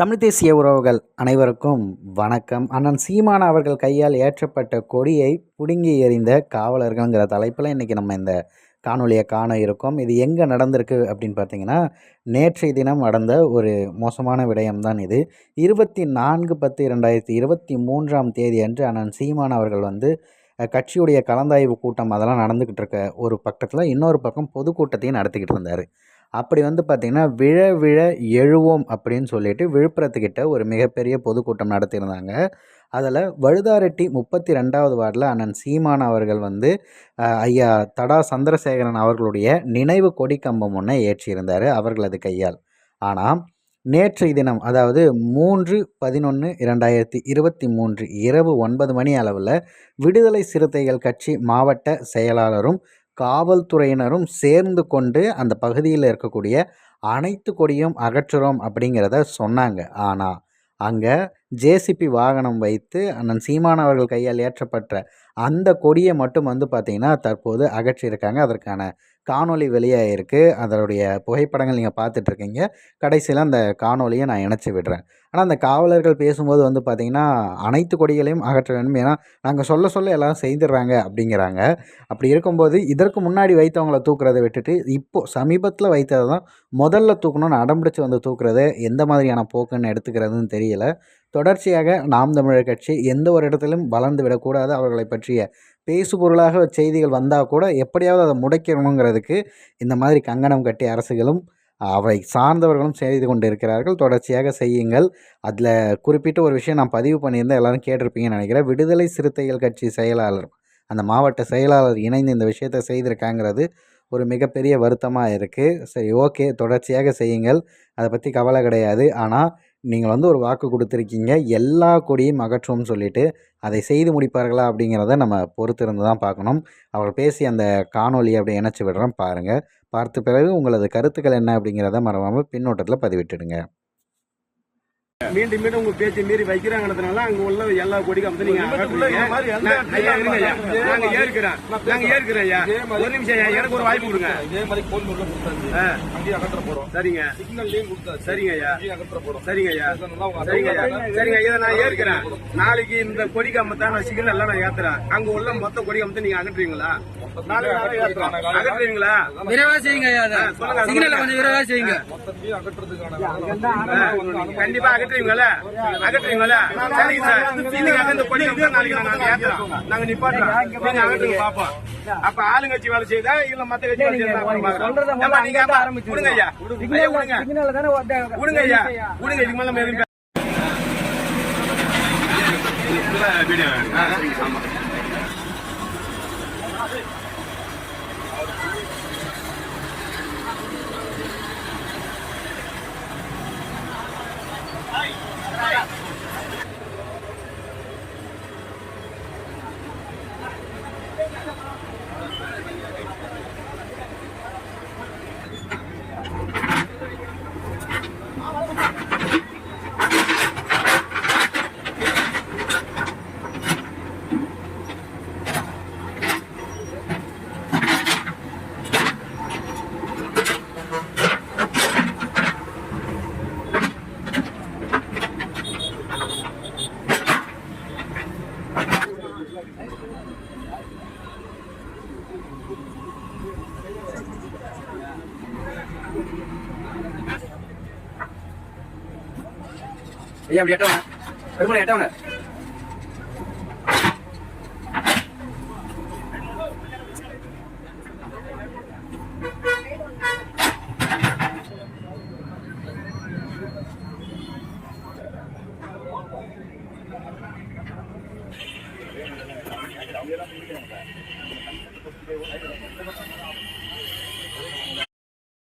தமிழ் தேசிய உறவுகள் அனைவருக்கும் வணக்கம். அண்ணன் சீமான் அவர்கள் கையால் ஏற்றப்பட்ட கொடியை புடுங்கி எறிந்த காவலர்கள்ங்கிற தலைப்பில் இன்றைக்கி நம்ம இந்த காணொலியை காண இருக்கோம். இது எங்கே நடந்திருக்கு அப்படின்னு பார்த்தீங்கன்னா நேற்றைய தினம் நடந்த ஒரு மோசமான விடயம்தான் இது. இருபத்தி நான்கு பத்து இரண்டாயிரத்தி இருபத்தி மூன்றாம் தேதி அன்று அண்ணன் சீமான் அவர்கள் வந்து கட்சியுடைய கலந்தாய்வு கூட்டம் அதெல்லாம் நடந்துக்கிட்டு இருக்க ஒரு பக்கத்தில் இன்னொரு பக்கம் பொதுக்கூட்டத்தையும் நடத்திக்கிட்டு இருந்தார். அப்படி வந்து பார்த்திங்கன்னா விழ விழ எழுவோம் அப்படின்னு சொல்லிட்டு விழுப்புரத்துக்கிட்ட ஒரு மிகப்பெரிய பொதுக்கூட்டம் நடத்தியிருந்தாங்க. அதில் வழுதாரெட்டி முப்பத்தி ரெண்டாவது வார்டில் அண்ணன் சீமான் அவர்கள் வந்து ஐயா தடா சந்திரசேகரன் அவர்களுடைய நினைவு கொடி கம்பம் ஒன்றை ஏற்றியிருந்தார் அவர்களது கையால். ஆனால் நேற்றைய தினம் அதாவது மூன்று பதினொன்று இரண்டாயிரத்தி இருபத்தி மூன்று இரவு ஒன்பது மணி அளவில் விடுதலை சிறுத்தைகள் கட்சி மாவட்ட செயலாளரும் காவல்துறையினரும் சேர்ந்து கொண்டு அந்த பகுதியில் இருக்கக்கூடிய அனைத்து கொடியும் அகற்றுறோம் அப்படிங்கிறத சொன்னாங்க. ஆனால் அங்கே ஜேசிபி வாகனம் வைத்து அண்ணன் சீமான் அவர்கள் கையால் ஏற்றப்பட்ட அந்த கொடியை மட்டும் வந்து பார்த்திங்கன்னா தற்போது அகற்றியிருக்காங்க அதற்கான காணொளி வெளியாகிருக்கு அதனுடைய புகைப்படங்கள் நீங்கள் பார்த்துட்ருக்கீங்க கடைசியில் அந்த காணொலியை நான் இணைச்சி விடுறேன். ஆனால் அந்த காவலர்கள் பேசும்போது வந்து பார்த்திங்கன்னா அனைத்து கொடிகளையும் அகற்ற வேண்டும். ஏன்னா நாங்கள் சொல்ல சொல்ல எல்லாம் செய்துடுறாங்க அப்படிங்கிறாங்க. அப்படி இருக்கும்போது இதற்கு முன்னாடி வைத்தவங்களை தூக்குறதை விட்டுட்டு இப்போது சமீபத்தில் வைத்ததை தான் முதல்ல தூக்கணும்னு அடம்பிடிச்சு வந்து தூக்குறது எந்த மாதிரியான போக்குன்னு எடுத்துக்கிறதுன்னு தெரியல. தொடர்ச்சியாக நாம் தமிழர் கட்சி எந்த ஒரு இடத்திலும் வளர்ந்து விடக்கூடாது. அவர்களை பற்றிய பேசுபொருளாக செய்திகள் வந்தால் கூட எப்படியாவது அதை முடைக்கணுங்கிறதுக்கு இந்த மாதிரி கங்கணம் கட்டிய அரசுகளும் அவை சார்ந்தவர்களும் செய்து கொண்டு இருக்கிறார்கள் தொடர்ச்சியாக செய்யுங்கள். அதில் குறிப்பிட்ட ஒரு விஷயம் நான் பதிவு பண்ணியிருந்தேன். எல்லாரும் கேட்டிருப்பீங்கன்னு நினைக்கிறேன். விடுதலை சிறுத்தைகள் கட்சி செயலாளர் அந்த மாவட்ட செயலாளர் இணைந்து இந்த விஷயத்தை செய்திருக்காங்கிறது ஒரு மிகப்பெரிய வருத்தமாக இருக்குது சரி ஓகே. தொடர்ச்சியாக செய்யுங்கள். அதை பற்றி கவலை கிடையாது. ஆனால் நீங்கள் வந்து ஒரு வாக்கு கொடுத்துருக்கீங்க எல்லா கொடியும் அகற்றுவோம்னு சொல்லிட்டு அதை செய்து முடிப்பார்களா அப்படிங்கிறத நம்ம பொறுத்திருந்து தான் பார்க்கணும். அவர் பேசி அந்த காணொலி அப்படி இணைச்சி விடுறோம் பாருங்கள் பார்த்த பிறகு உங்களது கருத்துக்கள் என்ன அப்படிங்கிறத மறவாமல் பின்னோட்டத்தில் பதிவிட்டுடுங்க. மீண்டும் மீண்டும் உங்க பேச்சை மீறி வைக்கிறாங்கிறதுனால அங்க உள்ள எல்லா கொடிக்கும் வந்து நீங்க. நாங்க ஏற்கிறோம். நாங்க ஏற்கிறோம் ஐயா. ஒரு நிமிஷம் ஐயா. எனக்கு ஒரு வாய்ப்பு கொடுங்க. இதே மாதிரி அங்கேயும் அகற்ற போறோம். சரிங்க. சிக்னல்லையும் கொடுத்தாச்சு. சரிங்க ஐயா. அகற்ற போறோம். சரிங்க ஐயா. சரிங்க ஐயா. சரிங்க இதை நான் ஏற்கிறேன். நாளைக்கு இந்த கொடி கம்பத்தான் நான் சிக்னல் எல்லாம் நான் ஏத்துறேன். அங்க உள்ள மொத்த கொடி கம்பத்தை நீங்க அகற்றுவீங்களா. அகற்றுவீங்களா? விரைவா செய்யுங்க ஐயா அதை. சொல்லுங்க, சிக்னலை சொல்லுங்க. கொஞ்சம் விரைவா செய்யுங்க. மொத்தத்தையும் அகற்றுறதுக்கான ஆ, கண்டிப்பா அகற்றுவீங்களா? அகற்றுவீங்களா? சரிங்க சார். இன்னைக்கு அங்க இந்த கொடி கம்பத்தை நாளைக்கு நாங்க ஏத்துறோம். நாங்க நிப்பாட்டுறோம் நீங்க அகற்றுங்க பாப்போம் அப்ப ஆளுங்கட்சி வேலை செய்தா இல்ல மத்த கட்சி வேலை. ஏம்மா, நீங்க அப்ப விடுங்க ஐயா. விடுங்க. விடுங்க ஐயா. விடுங்க இதுக்கு மேல எதுவும் வீடியோ ஆமா ஐயா அப்படி எட்டவங்க பெருமளை எட்டவங்க